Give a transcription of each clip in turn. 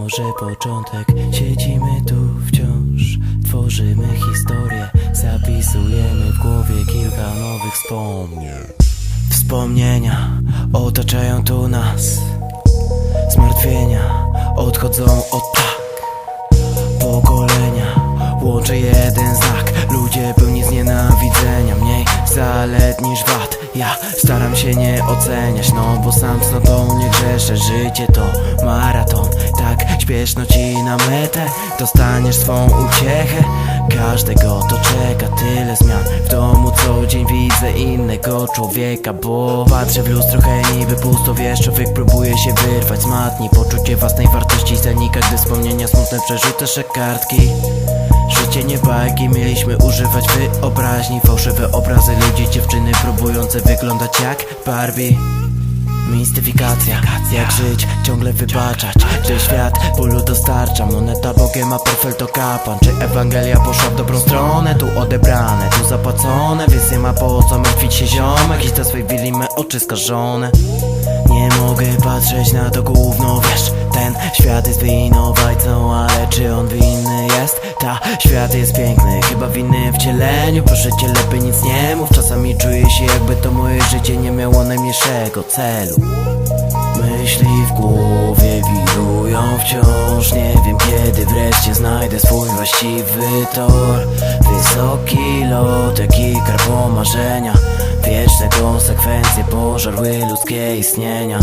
może początek, siedzimy tu wciąż Tworzymy historię, zapisujemy w głowie kilka nowych wspomnień. Wspomnienia otaczają tu nas Zmartwienia odchodzą od pokolenia Łączy jeden znak. Ludzie pełni znienawidzenia Mniej zalet niż wad. Ja staram się nie oceniać No bo sam cnotą nie grzeszę. Życie to maraton Tak śpieszno ci na metę. Dostaniesz swą uciechę Każdego to czeka. Tyle zmian W domu co dzień widzę innego człowieka Bo patrzę w lustro hej niby pusto Wiesz człowiek próbuje się wyrwać z matni. Poczucie własnej wartości zanika Gdy wspomnienia smutne przerzucasz kartki Życie nie bajki, mieliśmy używać wyobraźni Fałszywe obrazy ludzi, dziewczyny próbujące wyglądać jak Barbie. Mistyfikacja, jak żyć, ciągle wybaczać Czy świat bólu dostarcza. Moneta Bogiem, a portfel to kapłan. Czy Ewangelia poszła w dobrą stronę? Tu odebrane, tu zapłacone Więc nie ma po co martwić się ziomek. I do swej willi me oczy skażone Nie mogę patrzeć na to gówno, wiesz Ten świat jest winowajcą Ale czy on winny jest? Ta, świat jest piękny Chyba winny w cieleniu. Proszę cię lepiej nic nie mów Czasami czuję się jakby to moje życie nie miało najmniejszego celu. Myśli w głowie wirują wciąż Nie wiem kiedy wreszcie znajdę swój właściwy tor. Wysoki lot, jaki karpo marzenia Wieczne konsekwencje pożarły ludzkie istnienia.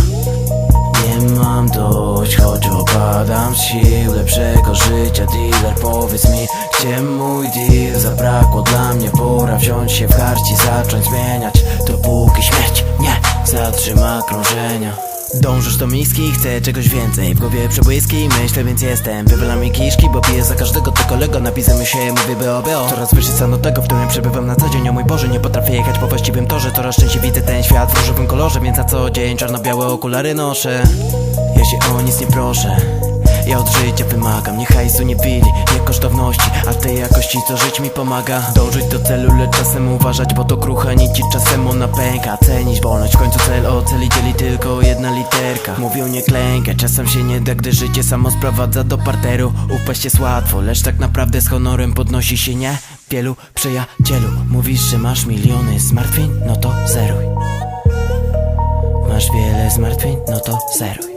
Nie mam dość, choć opadam z sił lepszego życia. Dealer powiedz mi, gdzie mój deal? Zabrakło dla mnie, pora wziąć się w garść i zacząć zmieniać. Dopóki śmierć nie zatrzyma krążenia Dążysz do miski, chcę czegoś więcej. W głowie przebłyski, myślę więc jestem. Wywalam mi kiszki, bo piję za każdego tylko lego Napisamy się, mówię BO, BO Coraz wyższy stan od tego, w którym przebywam na co dzień. O mój Boże, nie potrafię jechać po właściwym torze. Coraz częściej widzę ten świat w różowym kolorze Więc na co dzień czarno-białe okulary noszę. Ja się o nic nie proszę ja od życia wymagam, nie hajsu, nie bili, nie kosztowności A tej jakości, co żyć mi pomaga. Dążyć do celu, lecz czasem uważać Bo to krucha nici, czasem ona pęka Cenić wolność, w końcu cel oceli dzieli tylko jedna literka. Mówią nie klękaj, czasem się nie da, gdy życie samo sprowadza do parteru. Upaść jest łatwo, lecz tak naprawdę z honorem podnosi się nie? Wielu przyjacielu Mówisz, że masz miliony zmartwień, no to zeruj. Masz wiele zmartwień, no to zeruj